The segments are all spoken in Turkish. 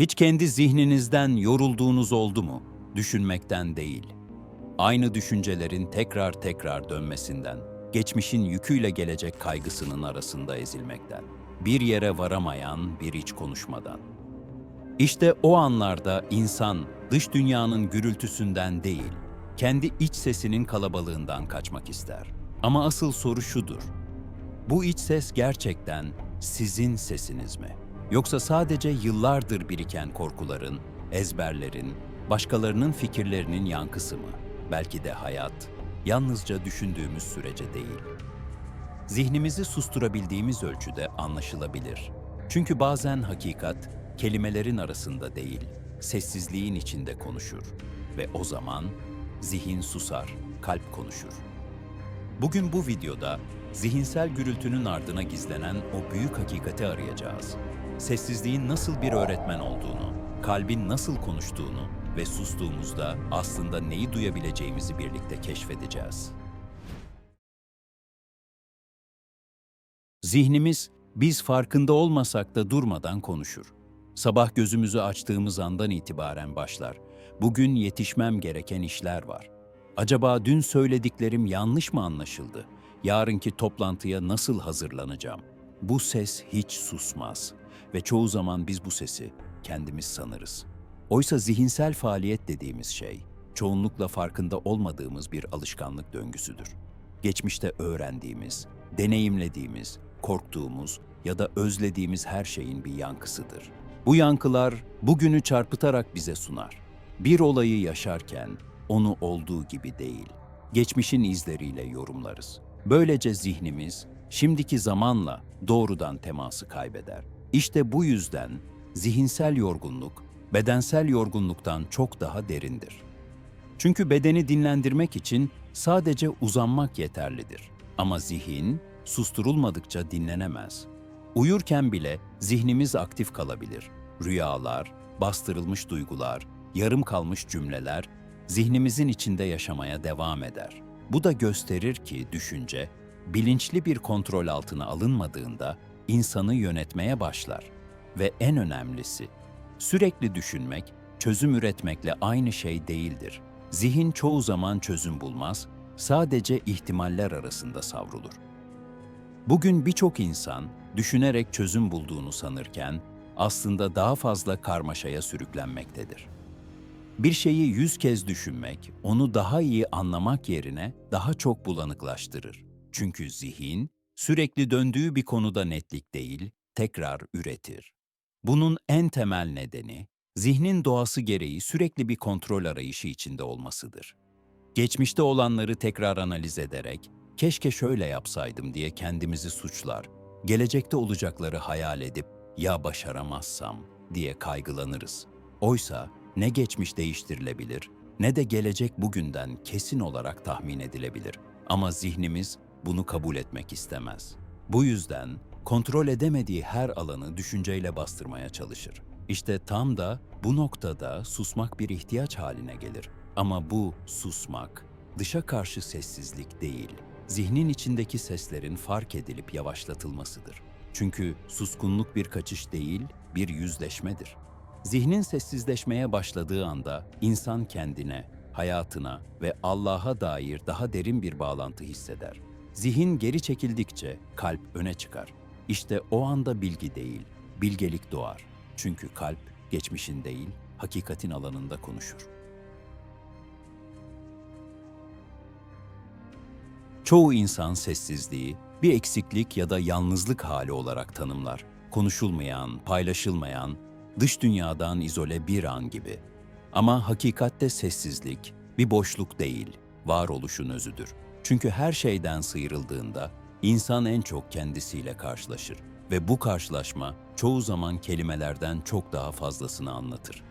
Hiç kendi zihninizden yorulduğunuz oldu mu? Düşünmekten değil. Aynı düşüncelerin tekrar tekrar dönmesinden, geçmişin yüküyle gelecek kaygısının arasında ezilmekten, bir yere varamayan bir iç konuşmadan. İşte o anlarda insan dış dünyanın gürültüsünden değil, kendi iç sesinin kalabalığından kaçmak ister. Ama asıl soru şudur. Bu iç ses gerçekten sizin sesiniz mi? Yoksa sadece yıllardır biriken korkuların, ezberlerin, başkalarının fikirlerinin yankısı mı? Belki de hayat, yalnızca düşündüğümüz sürece değil. Zihnimizi susturabildiğimiz ölçüde anlaşılabilir. Çünkü bazen hakikat kelimelerin arasında değil, sessizliğin içinde konuşur ve o zaman zihin susar, kalp konuşur. Bugün bu videoda zihinsel gürültünün ardına gizlenen o büyük hakikati arayacağız. Sessizliğin nasıl bir öğretmen olduğunu, kalbin nasıl konuştuğunu ve sustuğumuzda aslında neyi duyabileceğimizi birlikte keşfedeceğiz. Zihnimiz biz farkında olmasak da durmadan konuşur. Sabah gözümüzü açtığımız andan itibaren başlar. Bugün yetişmem gereken işler var. Acaba dün söylediklerim yanlış mı anlaşıldı? Yarınki toplantıya nasıl hazırlanacağım? Bu ses hiç susmaz ve çoğu zaman biz bu sesi kendimiz sanırız. Oysa zihinsel faaliyet dediğimiz şey çoğunlukla farkında olmadığımız bir alışkanlık döngüsüdür. Geçmişte öğrendiğimiz, deneyimlediğimiz, korktuğumuz ya da özlediğimiz her şeyin bir yankısıdır. Bu yankılar bugünü çarpıtarak bize sunar. Bir olayı yaşarken onu olduğu gibi değil, geçmişin izleriyle yorumlarız. Böylece zihnimiz şimdiki zamanla doğrudan teması kaybeder. İşte bu yüzden zihinsel yorgunluk bedensel yorgunluktan çok daha derindir. Çünkü bedeni dinlendirmek için sadece uzanmak yeterlidir. Ama zihin susturulmadıkça dinlenemez. Uyurken bile zihnimiz aktif kalabilir. Rüyalar, bastırılmış duygular, yarım kalmış cümleler zihnimizin içinde yaşamaya devam eder. Bu da gösterir ki düşünce bilinçli bir kontrol altına alınmadığında insanı yönetmeye başlar ve en önemlisi sürekli düşünmek çözüm üretmekle aynı şey değildir. Zihin çoğu zaman çözüm bulmaz, sadece ihtimaller arasında savrulur. Bugün birçok insan düşünerek çözüm bulduğunu sanırken aslında daha fazla karmaşaya sürüklenmektedir. Bir şeyi yüz kez düşünmek, onu daha iyi anlamak yerine daha çok bulanıklaştırır. Çünkü zihin, sürekli döndüğü bir konuda netlik değil, tekrar üretir. Bunun en temel nedeni, zihnin doğası gereği sürekli bir kontrol arayışı içinde olmasıdır. Geçmişte olanları tekrar analiz ederek, keşke şöyle yapsaydım diye kendimizi suçlar, gelecekte olacakları hayal edip ya başaramazsam diye kaygılanırız. Oysa ne geçmiş değiştirilebilir ne de gelecek bugünden kesin olarak tahmin edilebilir. Ama zihnimiz bunu kabul etmek istemez. Bu yüzden kontrol edemediği her alanı düşünceyle bastırmaya çalışır. İşte tam da bu noktada susmak bir ihtiyaç haline gelir. Ama bu susmak dışa karşı sessizlik değil, zihnin içindeki seslerin fark edilip yavaşlatılmasıdır. Çünkü suskunluk bir kaçış değil, bir yüzleşmedir. Zihnin sessizleşmeye başladığı anda insan kendine, hayatına ve Allah'a dair daha derin bir bağlantı hisseder. Zihin geri çekildikçe kalp öne çıkar. İşte o anda bilgi değil, bilgelik doğar. Çünkü kalp geçmişin değil, hakikatin alanında konuşur. Çoğu insan sessizliği bir eksiklik ya da yalnızlık hali olarak tanımlar. Konuşulmayan, paylaşılmayan, dış dünyadan izole bir an gibi. Ama hakikatte sessizlik bir boşluk değil, varoluşun özüdür. Çünkü her şeyden sıyrıldığında insan en çok kendisiyle karşılaşır ve bu karşılaşma çoğu zaman kelimelerden çok daha fazlasını anlatır.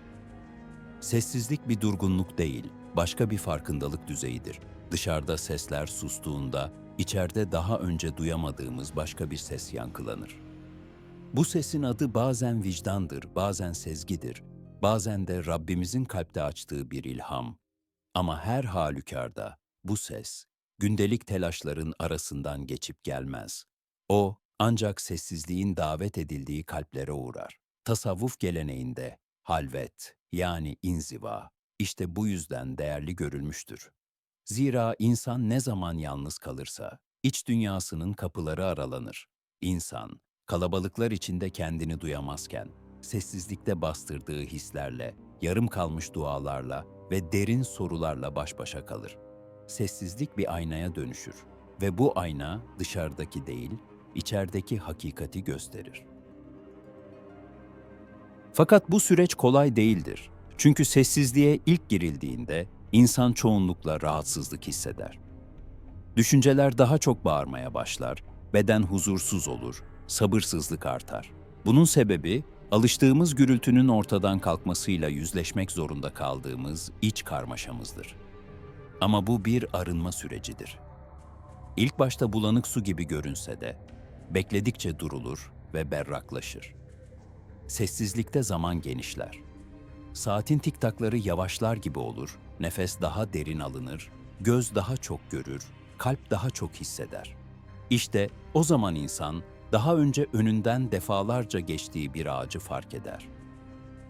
Sessizlik bir durgunluk değil, başka bir farkındalık düzeyidir. Dışarıda sesler sustuğunda, içeride daha önce duyamadığımız başka bir ses yankılanır. Bu sesin adı bazen vicdandır, bazen sezgidir, bazen de Rabbimizin kalpte açtığı bir ilham. Ama her halükarda bu ses, gündelik telaşların arasından geçip gelmez. O, ancak sessizliğin davet edildiği kalplere uğrar. Tasavvuf geleneğinde halvet yani inziva işte bu yüzden değerli görülmüştür. Zira insan ne zaman yalnız kalırsa iç dünyasının kapıları aralanır. İnsan kalabalıklar içinde kendini duyamazken sessizlikte bastırdığı hislerle, yarım kalmış dualarla ve derin sorularla baş başa kalır. Sessizlik bir aynaya dönüşür ve bu ayna dışarıdaki değil, içerideki hakikati gösterir. Fakat bu süreç kolay değildir. Çünkü sessizliğe ilk girildiğinde insan çoğunlukla rahatsızlık hisseder. Düşünceler daha çok bağırmaya başlar, beden huzursuz olur, sabırsızlık artar. Bunun sebebi alıştığımız gürültünün ortadan kalkmasıyla yüzleşmek zorunda kaldığımız iç karmaşamızdır. Ama bu bir arınma sürecidir. İlk başta bulanık su gibi görünse de bekledikçe durulur ve berraklaşır. Sessizlikte zaman genişler. Saatin tiktakları yavaşlar gibi olur, nefes daha derin alınır, göz daha çok görür, kalp daha çok hisseder. İşte o zaman insan daha önce önünden defalarca geçtiği bir ağacı fark eder.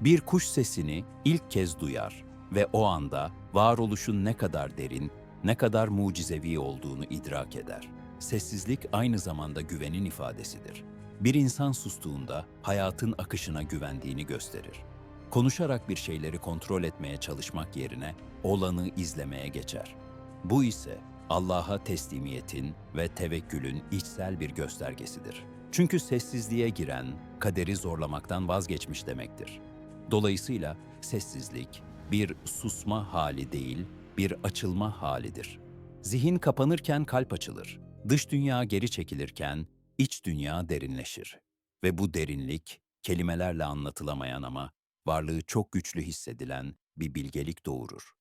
Bir kuş sesini ilk kez duyar ve o anda varoluşun ne kadar derin, ne kadar mucizevi olduğunu idrak eder. Sessizlik aynı zamanda güvenin ifadesidir. Bir insan sustuğunda hayatın akışına güvendiğini gösterir. Konuşarak bir şeyleri kontrol etmeye çalışmak yerine olanı izlemeye geçer. Bu ise Allah'a teslimiyetin ve tevekkülün içsel bir göstergesidir. Çünkü sessizliğe giren, kaderi zorlamaktan vazgeçmiş demektir. Dolayısıyla sessizlik bir susma hali değil, bir açılma halidir. Zihin kapanırken kalp açılır. Dış dünya geri çekilirken iç dünya derinleşir. Ve bu derinlik kelimelerle anlatılamayan ama varlığı çok güçlü hissedilen bir bilgelik doğurur.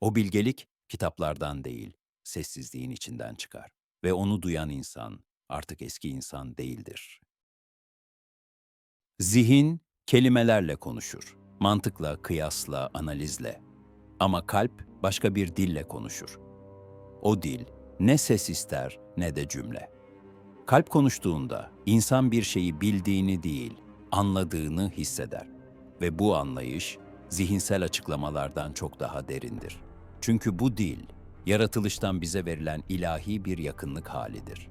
O bilgelik kitaplardan değil, sessizliğin içinden çıkar ve onu duyan insan artık eski insan değildir. Zihin kelimelerle konuşur, mantıkla, kıyasla, analizle. Ama kalp başka bir dille konuşur. O dil ne ses ister ne de cümle. Kalp konuştuğunda insan bir şeyi bildiğini değil, anladığını hisseder. Ve bu anlayış zihinsel açıklamalardan çok daha derindir. Çünkü bu dil yaratılıştan bize verilen ilahi bir yakınlık halidir.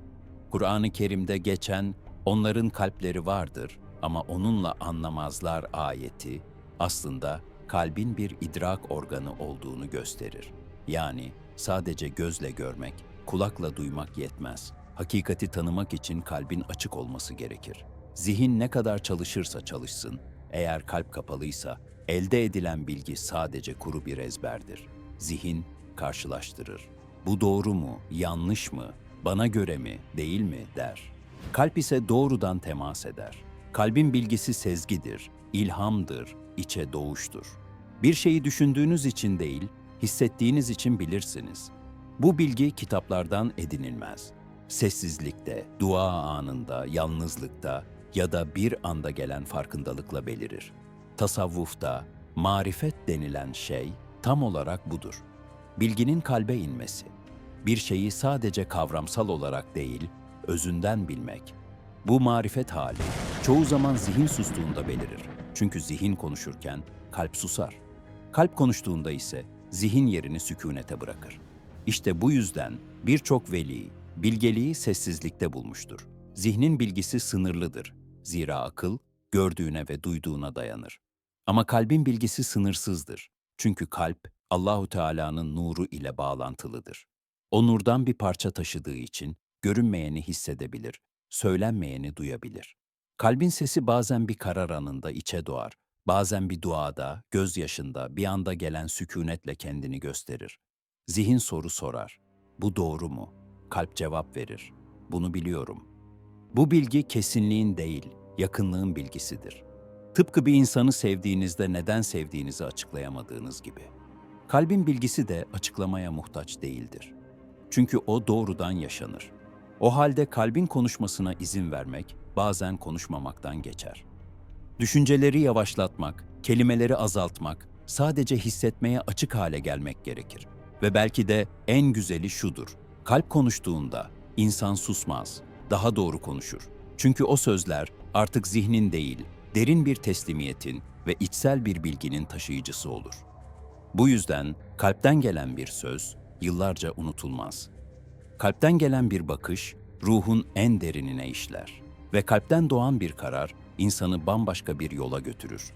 Kur'an-ı Kerim'de geçen onların kalpleri vardır ama onunla anlamazlar ayeti aslında kalbin bir idrak organı olduğunu gösterir. Yani sadece gözle görmek, kulakla duymak yetmez. Hakikati tanımak için kalbin açık olması gerekir. Zihin ne kadar çalışırsa çalışsın, eğer kalp kapalıysa elde edilen bilgi sadece kuru bir ezberdir. Zihin karşılaştırır. Bu doğru mu, yanlış mı, bana göre mi, değil mi der. Kalp ise doğrudan temas eder. Kalbin bilgisi sezgidir, ilhamdır, içe doğuştur. Bir şeyi düşündüğünüz için değil, hissettiğiniz için bilirsiniz. Bu bilgi kitaplardan edinilmez. Sessizlikte, dua anında, yalnızlıkta ya da bir anda gelen farkındalıkla belirir. Tasavvufta marifet denilen şey tam olarak budur. Bilginin kalbe inmesi. Bir şeyi sadece kavramsal olarak değil, özünden bilmek. Bu marifet hali çoğu zaman zihin sustuğunda belirir. Çünkü zihin konuşurken kalp susar. Kalp konuştuğunda ise zihin yerini sükunete bırakır. İşte bu yüzden birçok veli bilgeliği sessizlikte bulmuştur. Zihnin bilgisi sınırlıdır. Zira akıl gördüğüne ve duyduğuna dayanır. Ama kalbin bilgisi sınırsızdır. Çünkü kalp Allahu Teala'nın nuru ile bağlantılıdır. O nurdan bir parça taşıdığı için görünmeyeni hissedebilir, söylenmeyeni duyabilir. Kalbin sesi bazen bir karar anında içe doğar, bazen bir duada, gözyaşında, bir anda gelen sükunetle kendini gösterir. Zihin soru sorar. Bu doğru mu? Kalp cevap verir. Bunu biliyorum. Bu bilgi kesinliğin değil, yakınlığın bilgisidir. Tıpkı bir insanı sevdiğinizde neden sevdiğinizi açıklayamadığınız gibi. Kalbin bilgisi de açıklamaya muhtaç değildir. Çünkü o doğrudan yaşanır. O halde kalbin konuşmasına izin vermek bazen konuşmamaktan geçer. Düşünceleri yavaşlatmak, kelimeleri azaltmak, sadece hissetmeye açık hale gelmek gerekir. Ve belki de en güzeli şudur. Kalp konuştuğunda insan susmaz, daha doğru konuşur. Çünkü o sözler artık zihnin değil, derin bir teslimiyetin, ve içsel bir bilginin taşıyıcısı olur. Bu yüzden kalpten gelen bir söz yıllarca unutulmaz. Kalpten gelen bir bakış ruhun en derinine işler ve kalpten doğan bir karar insanı bambaşka bir yola götürür.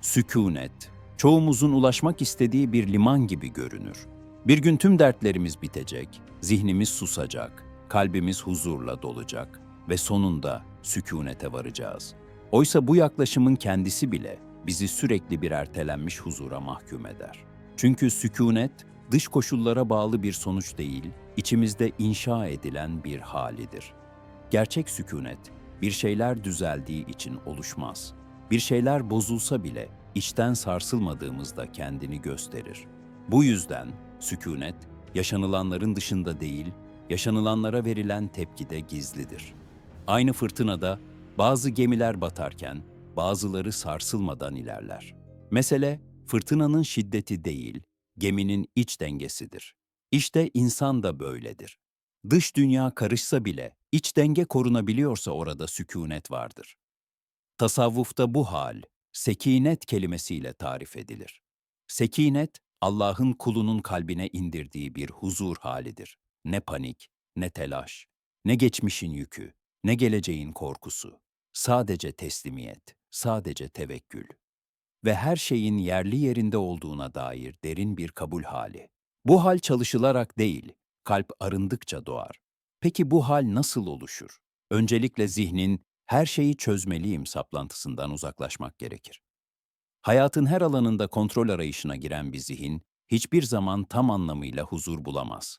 Sükunet, çoğumuzun ulaşmak istediği bir liman gibi görünür. Bir gün tüm dertlerimiz bitecek, zihnimiz susacak, kalbimiz huzurla dolacak ve sonunda sükunete varacağız. Oysa bu yaklaşımın kendisi bile bizi sürekli bir ertelenmiş huzura mahkum eder. Çünkü sükunet dış koşullara bağlı bir sonuç değil, içimizde inşa edilen bir halidir. Gerçek sükunet bir şeyler düzeldiği için oluşmaz. Bir şeyler bozulsa bile içten sarsılmadığımızda kendini gösterir. Bu yüzden sükunet yaşanılanların dışında değil, yaşanılanlara verilen tepkide gizlidir. Aynı fırtınada bazı gemiler batarken bazıları sarsılmadan ilerler. Mesele fırtınanın şiddeti değil, geminin iç dengesidir. İşte insan da böyledir. Dış dünya karışsa bile iç denge korunabiliyorsa orada sükunet vardır. Tasavvufta bu hal, sekinet kelimesiyle tarif edilir. Sekinet, Allah'ın kulunun kalbine indirdiği bir huzur halidir. Ne panik, ne telaş, ne geçmişin yükü, ne geleceğin korkusu. Sadece teslimiyet, sadece tevekkül. Ve her şeyin yerli yerinde olduğuna dair derin bir kabul hali. Bu hal çalışılarak değil, kalp arındıkça doğar. Peki bu hal nasıl oluşur? Öncelikle zihnin her şeyi çözmeliyim saplantısından uzaklaşmak gerekir. Hayatın her alanında kontrol arayışına giren bir zihin hiçbir zaman tam anlamıyla huzur bulamaz.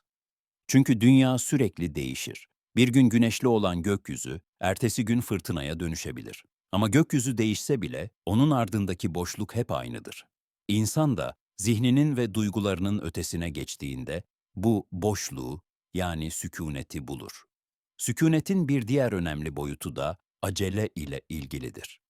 Çünkü dünya sürekli değişir. Bir gün güneşli olan gökyüzü, ertesi gün fırtınaya dönüşebilir. Ama gökyüzü değişse bile onun ardındaki boşluk hep aynıdır. İnsan da zihninin ve duygularının ötesine geçtiğinde bu boşluğu yani sükuneti bulur. Sükunetin bir diğer önemli boyutu da acele ile ilgilidir.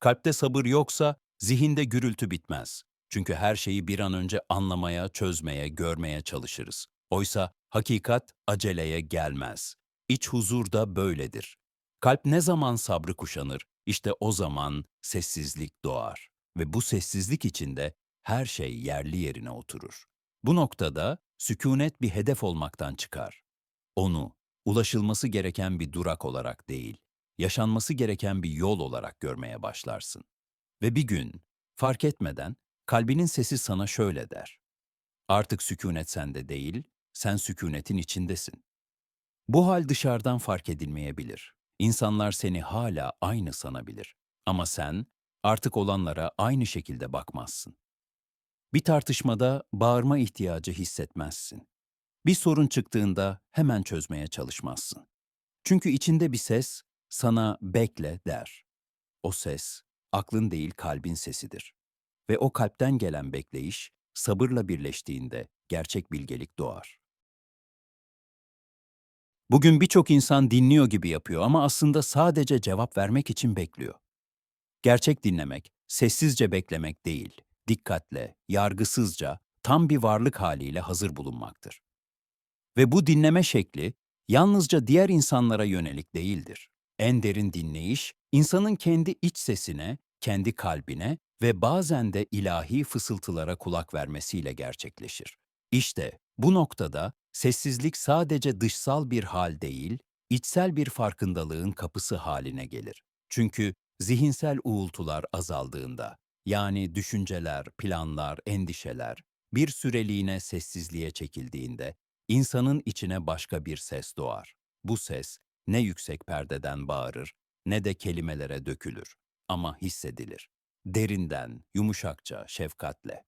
Kalpte sabır yoksa zihinde gürültü bitmez. Çünkü her şeyi bir an önce anlamaya, çözmeye, görmeye çalışırız. Oysa hakikat aceleye gelmez. İç huzur da böyledir. Kalp ne zaman sabrı kuşanır, işte o zaman sessizlik doğar. Ve bu sessizlik içinde her şey yerli yerine oturur. Bu noktada sükunet bir hedef olmaktan çıkar. Onu, ulaşılması gereken bir durak olarak değil, yaşanması gereken bir yol olarak görmeye başlarsın. Ve bir gün, fark etmeden, kalbinin sesi sana şöyle der. Artık sükunet sende değil, sen sükunetin içindesin. Bu hal dışarıdan fark edilmeyebilir. İnsanlar seni hala aynı sanabilir. Ama sen artık olanlara aynı şekilde bakmazsın. Bir tartışmada bağırma ihtiyacı hissetmezsin. Bir sorun çıktığında hemen çözmeye çalışmazsın. Çünkü içinde bir ses sana bekle der. O ses aklın değil kalbin sesidir. Ve o kalpten gelen bekleyiş sabırla birleştiğinde gerçek bilgelik doğar. Bugün birçok insan dinliyor gibi yapıyor ama aslında sadece cevap vermek için bekliyor. Gerçek dinlemek, sessizce beklemek değil, dikkatle, yargısızca, tam bir varlık haliyle hazır bulunmaktır. Ve bu dinleme şekli yalnızca diğer insanlara yönelik değildir. En derin dinleyiş, insanın kendi iç sesine, kendi kalbine ve bazen de ilahi fısıltılara kulak vermesiyle gerçekleşir. İşte bu noktada sessizlik sadece dışsal bir hal değil, içsel bir farkındalığın kapısı haline gelir. Çünkü zihinsel uğultular azaldığında, yani düşünceler, planlar, endişeler bir süreliğine sessizliğe çekildiğinde insanın içine başka bir ses doğar. Bu ses ne yüksek perdeden bağırır ne de kelimelere dökülür ama hissedilir. Derinden, yumuşakça, şefkatle.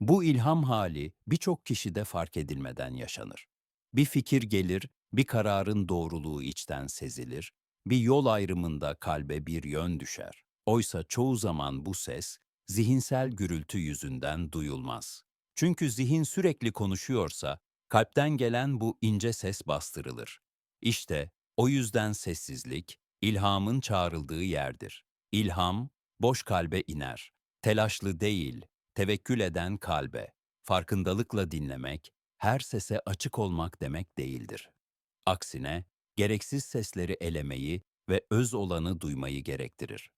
Bu ilham hali birçok kişide fark edilmeden yaşanır. Bir fikir gelir, bir kararın doğruluğu içten sezilir, bir yol ayrımında kalbe bir yön düşer. Oysa çoğu zaman bu ses zihinsel gürültü yüzünden duyulmaz. Çünkü zihin sürekli konuşuyorsa kalpten gelen bu ince ses bastırılır. İşte o yüzden sessizlik ilhamın çağrıldığı yerdir. İlham boş kalbe iner. Telaşlı değil, tevekkül eden kalbe. Farkındalıkla dinlemek, her sese açık olmak demek değildir. Aksine gereksiz sesleri elemeyi ve öz olanı duymayı gerektirir.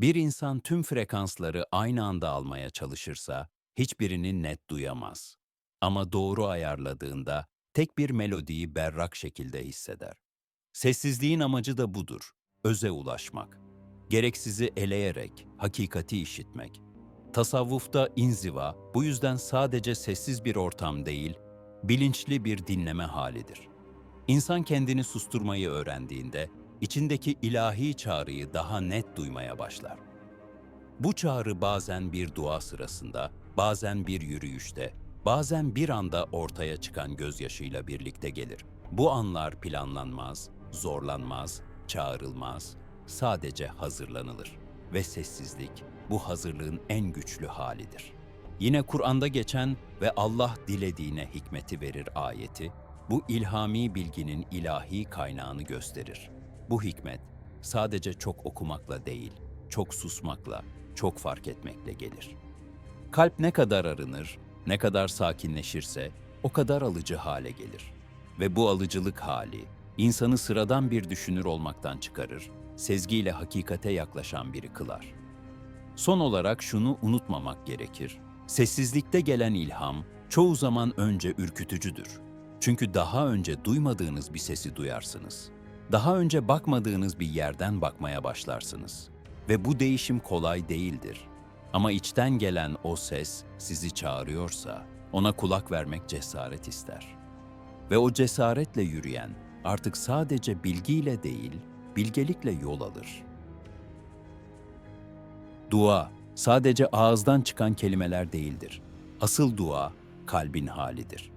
Bir insan tüm frekansları aynı anda almaya çalışırsa hiçbirini net duyamaz. Ama doğru ayarladığında tek bir melodiyi berrak şekilde hisseder. Sessizliğin amacı da budur, öze ulaşmak. Gereksizi eleyerek hakikati işitmek. Tasavvufta inziva bu yüzden sadece sessiz bir ortam değil, bilinçli bir dinleme halidir. İnsan kendini susturmayı öğrendiğinde içindeki ilahi çağrıyı daha net duymaya başlar. Bu çağrı bazen bir dua sırasında, bazen bir yürüyüşte, bazen bir anda ortaya çıkan gözyaşıyla birlikte gelir. Bu anlar planlanmaz, zorlanmaz, çağrılmaz, sadece hazırlanılır ve sessizlik bu hazırlığın en güçlü halidir. Yine Kur'an'da geçen ve Allah dilediğine hikmeti verir ayeti, bu ilhami bilginin ilahi kaynağını gösterir. Bu hikmet sadece çok okumakla değil, çok susmakla, çok fark etmekle gelir. Kalp ne kadar arınır, ne kadar sakinleşirse o kadar alıcı hale gelir. Ve bu alıcılık hali insanı sıradan bir düşünür olmaktan çıkarır, sezgiyle hakikate yaklaşan biri kılar. Son olarak şunu unutmamak gerekir. Sessizlikte gelen ilham çoğu zaman önce ürkütücüdür. Çünkü daha önce duymadığınız bir sesi duyarsınız. Daha önce bakmadığınız bir yerden bakmaya başlarsınız. Ve bu değişim kolay değildir. Ama içten gelen o ses sizi çağırıyorsa ona kulak vermek cesaret ister. Ve o cesaretle yürüyen artık sadece bilgiyle değil, bilgelikle yol alır. Dua sadece ağızdan çıkan kelimeler değildir. Asıl dua kalbin halidir.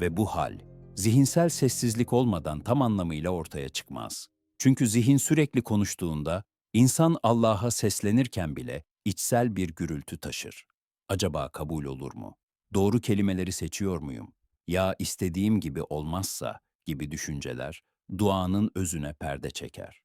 Ve bu hal zihinsel sessizlik olmadan tam anlamıyla ortaya çıkmaz. Çünkü zihin sürekli konuştuğunda insan Allah'a seslenirken bile içsel bir gürültü taşır. Acaba kabul olur mu? Doğru kelimeleri seçiyor muyum? Ya istediğim gibi olmazsa gibi düşünceler duanın özüne perde çeker.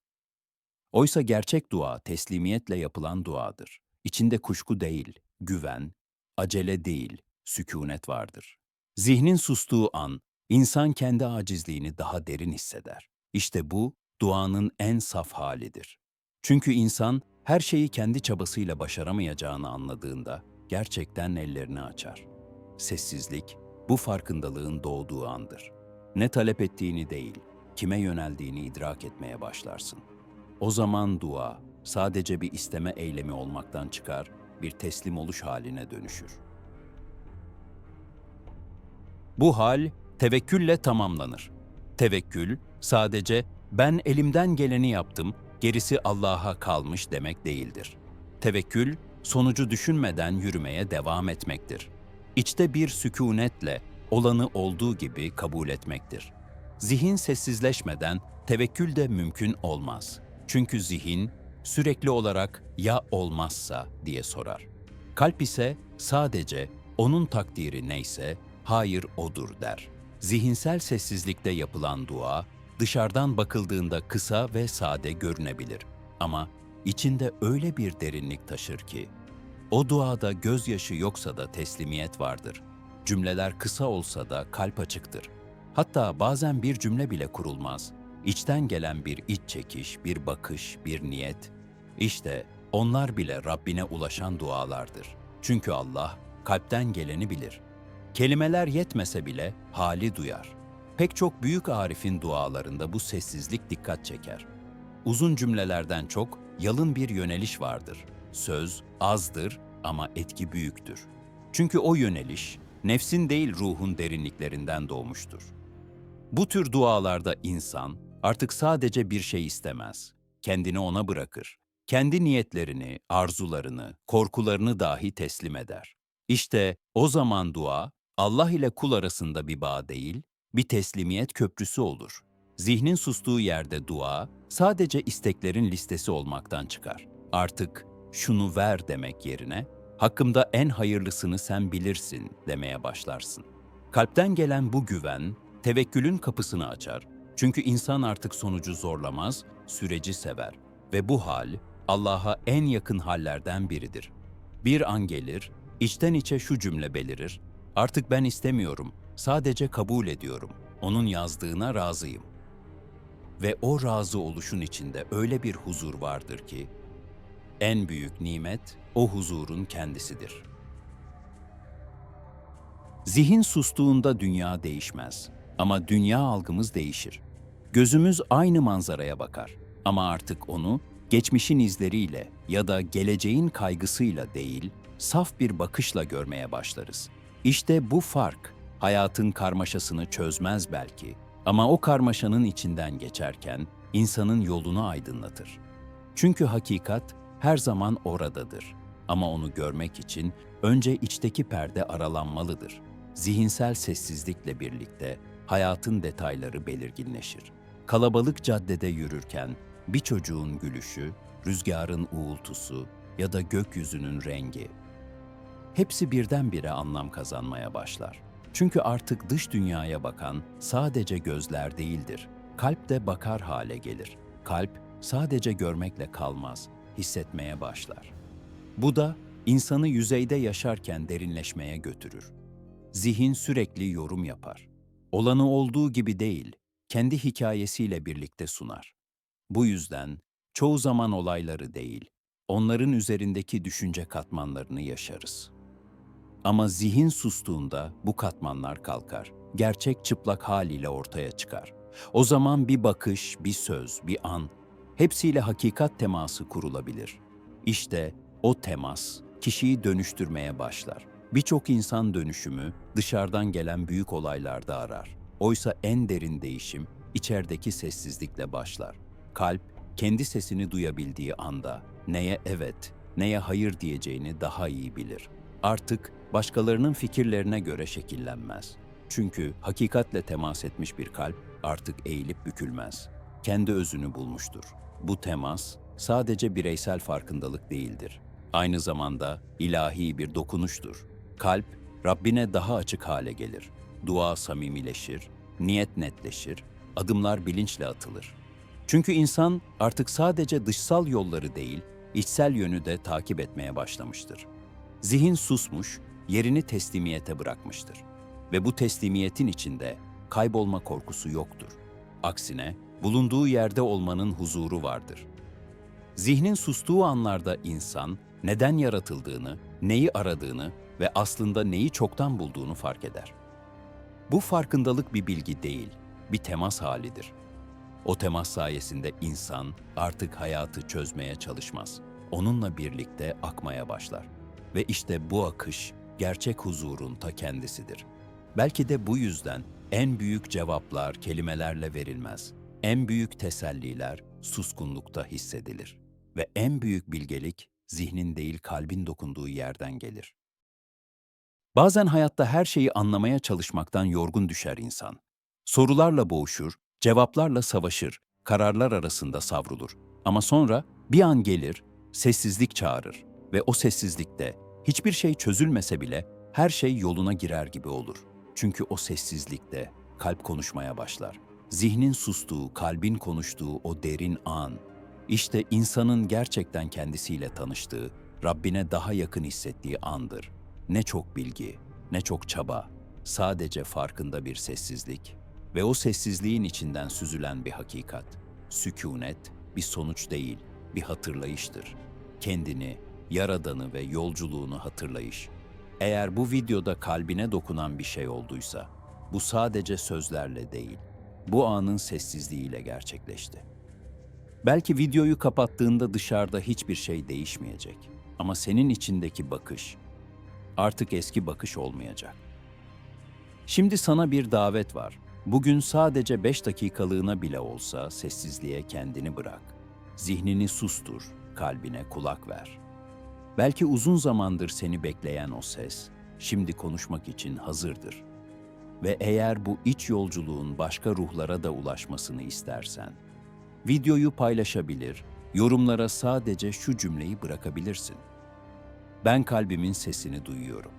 Oysa gerçek dua teslimiyetle yapılan duadır. İçinde kuşku değil, güven, acele değil, sükunet vardır. Zihnin sustuğu an, insan kendi acizliğini daha derin hisseder. İşte bu, duanın en saf halidir. Çünkü insan her şeyi kendi çabasıyla başaramayacağını anladığında gerçekten ellerini açar. Sessizlik, bu farkındalığın doğduğu andır. Ne talep ettiğini değil, kime yöneldiğini idrak etmeye başlarsın. O zaman dua sadece bir isteme eylemi olmaktan çıkar, bir teslim oluş haline dönüşür. Bu hal tevekkülle tamamlanır. Tevekkül sadece ben elimden geleni yaptım, gerisi Allah'a kalmış demek değildir. Tevekkül sonucu düşünmeden yürümeye devam etmektir. İçte bir sükunetle olanı olduğu gibi kabul etmektir. Zihin sessizleşmeden tevekkül de mümkün olmaz. Çünkü zihin sürekli olarak ya olmazsa diye sorar. Kalp ise sadece onun takdiri neyse hayır odur der. Zihinsel sessizlikte yapılan dua dışarıdan bakıldığında kısa ve sade görünebilir ama içinde öyle bir derinlik taşır ki o duada gözyaşı yoksa da teslimiyet vardır. Cümleler kısa olsa da kalp açıktır. Hatta bazen bir cümle bile kurulmaz. İçten gelen bir iç çekiş, bir bakış, bir niyet. İşte onlar bile Rabbine ulaşan dualardır. Çünkü Allah kalpten geleni bilir. Kelimeler yetmese bile hali duyar. Pek çok büyük arifin dualarında bu sessizlik dikkat çeker. Uzun cümlelerden çok yalın bir yöneliş vardır. Söz azdır ama etki büyüktür. Çünkü o yöneliş nefsin değil ruhun derinliklerinden doğmuştur. Bu tür dualarda insan artık sadece bir şey istemez. Kendini ona bırakır. Kendi niyetlerini, arzularını, korkularını dahi teslim eder. İşte o zaman dua Allah ile kul arasında bir bağ değil, bir teslimiyet köprüsü olur. Zihnin sustuğu yerde dua sadece isteklerin listesi olmaktan çıkar. Artık şunu ver demek yerine hakkımda en hayırlısını sen bilirsin demeye başlarsın. Kalpten gelen bu güven tevekkülün kapısını açar. Çünkü insan artık sonucu zorlamaz, süreci sever ve bu hal Allah'a en yakın hallerden biridir. Bir an gelir, içten içe şu cümle belirir. Artık ben istemiyorum, sadece kabul ediyorum. Onun yazdığına razıyım. Ve o razı oluşun içinde öyle bir huzur vardır ki, En büyük nimet o huzurun kendisidir. Zihin sustuğunda dünya değişmez ama dünya algımız değişir. Gözümüz aynı manzaraya bakar ama artık onu geçmişin izleriyle ya da geleceğin kaygısıyla değil, saf bir bakışla görmeye başlarız. İşte bu fark hayatın karmaşasını çözmez belki ama o karmaşanın içinden geçerken insanın yolunu aydınlatır. Çünkü hakikat her zaman oradadır. Ama onu görmek için önce içteki perde aralanmalıdır. Zihinsel sessizlikle birlikte hayatın detayları belirginleşir. Kalabalık caddede yürürken bir çocuğun gülüşü, rüzgarın uğultusu ya da gökyüzünün rengi hepsi birdenbire anlam kazanmaya başlar. Çünkü artık dış dünyaya bakan sadece gözler değildir. Kalp de bakar hale gelir. Kalp sadece görmekle kalmaz, hissetmeye başlar. Bu da insanı yüzeyde yaşarken derinleşmeye götürür. Zihin sürekli yorum yapar. Olanı olduğu gibi değil, kendi hikayesiyle birlikte sunar. Bu yüzden çoğu zaman olayları değil, onların üzerindeki düşünce katmanlarını yaşarız. Ama zihin sustuğunda bu katmanlar kalkar. Gerçek çıplak haliyle ortaya çıkar. O zaman bir bakış, bir söz, bir an hepsiyle hakikat teması kurulabilir. İşte o temas kişiyi dönüştürmeye başlar. Birçok insan dönüşümü dışarıdan gelen büyük olaylarda arar. Oysa en derin değişim içerideki sessizlikle başlar. Kalp kendi sesini duyabildiği anda neye evet, neye hayır diyeceğini daha iyi bilir. Artık başkalarının fikirlerine göre şekillenmez. Çünkü hakikatle temas etmiş bir kalp artık eğilip bükülmez. Kendi özünü bulmuştur. Bu temas sadece bireysel farkındalık değildir. Aynı zamanda ilahi bir dokunuştur. Kalp Rabbine daha açık hale gelir. Dua samimileşir, niyet netleşir, adımlar bilinçle atılır. Çünkü insan artık sadece dışsal yolları değil, içsel yönü de takip etmeye başlamıştır. Zihin susmuş, yerini teslimiyete bırakmıştır. Ve bu teslimiyetin içinde kaybolma korkusu yoktur. Aksine bulunduğu yerde olmanın huzuru vardır. Zihnin sustuğu anlarda insan neden yaratıldığını, neyi aradığını ve aslında neyi çoktan bulduğunu fark eder. Bu farkındalık bir bilgi değil, bir temas halidir. O temas sayesinde insan artık hayatı çözmeye çalışmaz. Onunla birlikte akmaya başlar. Ve işte bu akış gerçek huzurun ta kendisidir. Belki de bu yüzden en büyük cevaplar kelimelerle verilmez. En büyük teselliler suskunlukta hissedilir. Ve en büyük bilgelik zihnin değil kalbin dokunduğu yerden gelir. Bazen hayatta her şeyi anlamaya çalışmaktan yorgun düşer insan. Sorularla boğuşur, cevaplarla savaşır, kararlar arasında savrulur. Ama sonra bir an gelir, sessizlik çağırır ve o sessizlikte hiçbir şey çözülmese bile her şey yoluna girer gibi olur. Çünkü o sessizlikte kalp konuşmaya başlar. Zihnin sustuğu, kalbin konuştuğu o derin an, işte insanın gerçekten kendisiyle tanıştığı, Rabbine daha yakın hissettiği andır. Ne çok bilgi, ne çok çaba, sadece farkında bir sessizlik ve o sessizliğin içinden süzülen bir hakikat. Sükunet bir sonuç değil, bir hatırlayıştır. Kendini, yaradanı ve yolculuğunu hatırlayış. Eğer bu videoda kalbine dokunan bir şey olduysa, bu sadece sözlerle değil, bu anın sessizliğiyle gerçekleşti. Belki videoyu kapattığında dışarıda hiçbir şey değişmeyecek ama senin içindeki bakış artık eski bakış olmayacak. Şimdi sana bir davet var. Bugün sadece beş dakikalığına bile olsa sessizliğe kendini bırak. Zihnini sustur, kalbine kulak ver.'' Belki uzun zamandır seni bekleyen o ses, şimdi konuşmak için hazırdır. Ve eğer bu iç yolculuğun başka ruhlara da ulaşmasını istersen, videoyu paylaşabilir, yorumlara sadece şu cümleyi bırakabilirsin. Ben kalbimin sesini duyuyorum.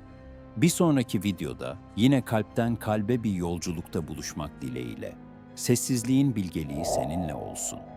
Bir sonraki videoda yine kalpten kalbe bir yolculukta buluşmak dileğiyle. Sessizliğin bilgeliği seninle olsun.''